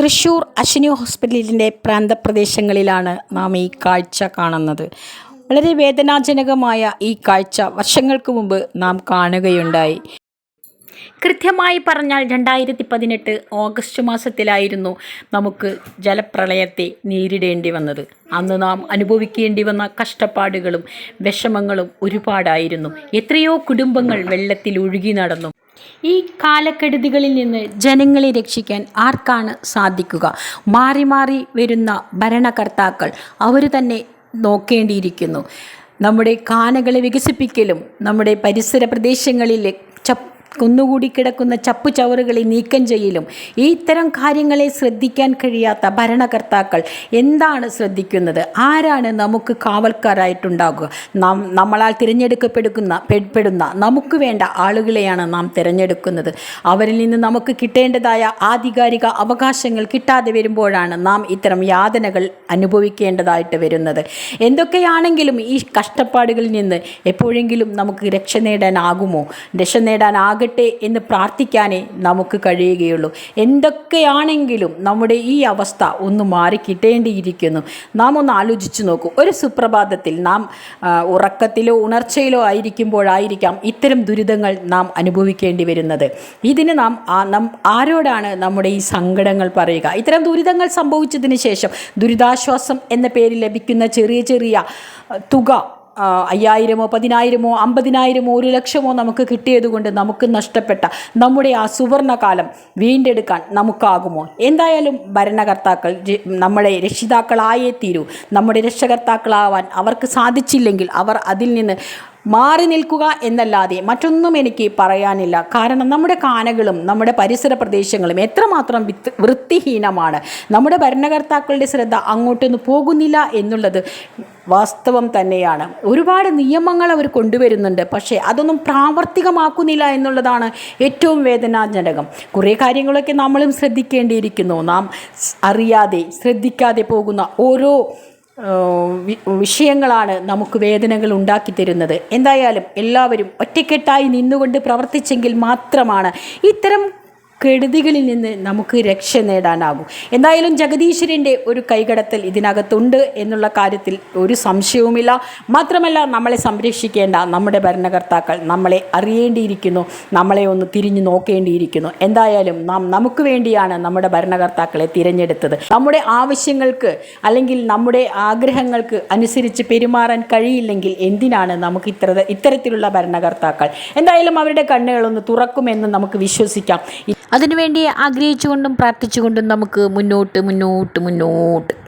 തൃശ്ശൂർ അശ്വിനി ഹോസ്പിറ്റലിന്റെ പ്രാന്തപ്രദേശങ്ങളിലാണ് നാം ഈ കാഴ്ച കാണുന്നത്. വളരെ വേദനാജനകമായ ഈ കാഴ്ച വർഷങ്ങൾക്ക് മുമ്പ് നാം കാണുകയുണ്ടായി. കൃത്യമായി പറഞ്ഞാൽ രണ്ടായിരത്തി പതിനെട്ട് ഓഗസ്റ്റ് മാസത്തിലായിരുന്നു നമുക്ക് ജലപ്രളയത്തെ നേരിടേണ്ടി വന്നത്. അന്ന് നാം അനുഭവിക്കേണ്ടി വന്ന കഷ്ടപ്പാടുകളും വിഷമങ്ങളും ഒരുപാടായിരുന്നു. എത്രയോ കുടുംബങ്ങൾ വെള്ളത്തിൽ ഒഴുകി നടന്നു. ഈ കാലക്കെടുതികളിൽ നിന്ന് ജനങ്ങളെ രക്ഷിക്കാൻ ആർക്കാണ് സാധിക്കുക? മാറി മാറി വരുന്ന ഭരണകർത്താക്കൾ അവർ തന്നെ നോക്കേണ്ടിയിരിക്കുന്നു. നമ്മുടെ കാനകളെ വികസിപ്പിക്കലും നമ്മുടെ പരിസര പ്രദേശങ്ങളിലെ കുന്നുകൂടി കിടക്കുന്ന ചപ്പുചവറുകളെ നീക്കം ചെയ്യലും. ഈ ഇത്തരം കാര്യങ്ങളെ ശ്രദ്ധിക്കാൻ കഴിയാത്ത ഭരണകർത്താക്കൾ എന്താണ് ശ്രദ്ധിക്കുന്നത്? ആരാണ് നമുക്ക് കാവൽക്കാരായിട്ടുണ്ടാകുക നാം നമ്മളാൽ തിരഞ്ഞെടുക്കപ്പെടുക്കുന്ന പെടുന്ന നമുക്ക് വേണ്ട ആളുകളെയാണ് നാം തിരഞ്ഞെടുക്കുന്നത്. അവരിൽ നിന്ന് നമുക്ക് കിട്ടേണ്ടതായ ആധികാരിക അവകാശങ്ങൾ കിട്ടാതെ വരുമ്പോഴാണ് നാം ഇത്തരം യാതനകൾ അനുഭവിക്കേണ്ടതായിട്ട് വരുന്നത്. എന്തൊക്കെയാണെങ്കിലും ഈ കഷ്ടപ്പാടുകളിൽ നിന്ന് എപ്പോഴെങ്കിലും നമുക്ക് രക്ഷ നേടാനാകുമോ? രക്ഷ നേടാനാകട്ടെ എന്ന് പ്രാർത്ഥിക്കാനേ നമുക്ക് കഴിയുകയുള്ളൂ. എന്തൊക്കെയാണെങ്കിലും നമ്മുടെ ഈ അവസ്ഥ ഒന്ന് മാറി കിട്ടേണ്ടിയിരിക്കുന്നു. നാം ഒന്ന് ആലോചിച്ചു നോക്കൂ. ഒരു സുപ്രഭാതത്തിൽ നാം ഉറക്കത്തിലോ ഉണർച്ചയിലോ ആയിരിക്കുമ്പോഴായിരിക്കാം ഇത്തരം ദുരിതങ്ങൾ നാം അനുഭവിക്കേണ്ടി വരുന്നത്. ഇതിന് നാം നം ആരോടാണ് നമ്മുടെ ഈ സങ്കടങ്ങൾ പറയുക? ഇത്തരം ദുരിതങ്ങൾ സംഭവിച്ചതിന് ശേഷം ദുരിതാശ്വാസം എന്ന പേരിൽ ലഭിക്കുന്ന ചെറിയ ചെറിയ തുക അയ്യായിരമോ പതിനായിരമോ അമ്പതിനായിരമോ ഒരു ലക്ഷമോ നമുക്ക് കിട്ടിയതുകൊണ്ട് നമുക്ക് നഷ്ടപ്പെട്ട നമ്മുടെ ആ സുവർണകാലം വീണ്ടെടുക്കാൻ നമുക്കാകുമോ? എന്തായാലും ഭരണകർത്താക്കൾ നമ്മളെ രക്ഷിതാക്കളായേ തീരൂ. നമ്മുടെ രക്ഷകർത്താക്കളാവാൻ അവർക്ക് സാധിച്ചില്ലെങ്കിൽ അവർ അതിൽ നിന്ന് മാറി നിൽക്കുക എന്നല്ലാതെ മറ്റൊന്നും എനിക്ക് പറയാനില്ല. കാരണം നമ്മുടെ കാനകളും നമ്മുടെ പരിസര പ്രദേശങ്ങളും എത്രമാത്രം വിത്ത് വൃത്തിഹീനമാണ്. നമ്മുടെ ഭരണകർത്താക്കളുടെ ശ്രദ്ധ അങ്ങോട്ടൊന്നും പോകുന്നില്ല എന്നുള്ളത് വാസ്തവം തന്നെയാണ്. ഒരുപാട് നിയമങ്ങൾ അവർ കൊണ്ടുവരുന്നുണ്ട്. പക്ഷേ അതൊന്നും പ്രാവർത്തികമാക്കുന്നില്ല എന്നുള്ളതാണ് ഏറ്റവും വേദനാജനകം. കുറേ കാര്യങ്ങളൊക്കെ നമ്മളും ശ്രദ്ധിക്കേണ്ടിയിരിക്കുന്നു. നാം അറിയാതെ ശ്രദ്ധിക്കാതെ പോകുന്ന ഓരോ വിഷയങ്ങളാണ് നമുക്ക് വേദനകൾ ഉണ്ടാക്കി തരുന്നത്. എന്തായാലും എല്ലാവരും ഒറ്റക്കെട്ടായി നിന്നുകൊണ്ട് പ്രവർത്തിച്ചെങ്കിൽ മാത്രമാണ് ഇത്തരം കെടുതികളിൽ നിന്ന് നമുക്ക് രക്ഷ നേടാനാകും. എന്തായാലും ജഗദീശ്വരന്റെ ഒരു കൈകടത്തൽ ഇതിനകത്തുണ്ട് എന്നുള്ള കാര്യത്തിൽ ഒരു സംശയവുമില്ല. മാത്രമല്ല നമ്മളെ സംരക്ഷിക്കേണ്ട നമ്മുടെ ഭരണകർത്താക്കൾ നമ്മളെ അറിയേണ്ടിയിരിക്കുന്നു. നമ്മളെ ഒന്ന് തിരിഞ്ഞു നോക്കേണ്ടിയിരിക്കുന്നു. എന്തായാലും നാം നമുക്ക് വേണ്ടിയാണ് നമ്മുടെ ഭരണകർത്താക്കളെ തിരഞ്ഞെടുത്തത്. നമ്മുടെ ആവശ്യങ്ങൾക്ക് അല്ലെങ്കിൽ നമ്മുടെ ആഗ്രഹങ്ങൾക്ക് അനുസരിച്ച് പെരുമാറാൻ കഴിയില്ലെങ്കിൽ എന്തിനാണ് നമുക്ക് ഇത്ര ഇത്തരത്തിലുള്ള ഭരണകർത്താക്കൾ? എന്തായാലും അവരുടെ കണ്ണുകളൊന്ന് തുറക്കുമെന്ന് നമുക്ക് വിശ്വസിക്കാം. അതിനുവേണ്ടി ആഗ്രഹിച്ചുകൊണ്ടും പ്രാർത്ഥിച്ചുകൊണ്ടും നമുക്ക് മുന്നോട്ട് മുന്നോട്ട് മുന്നോട്ട്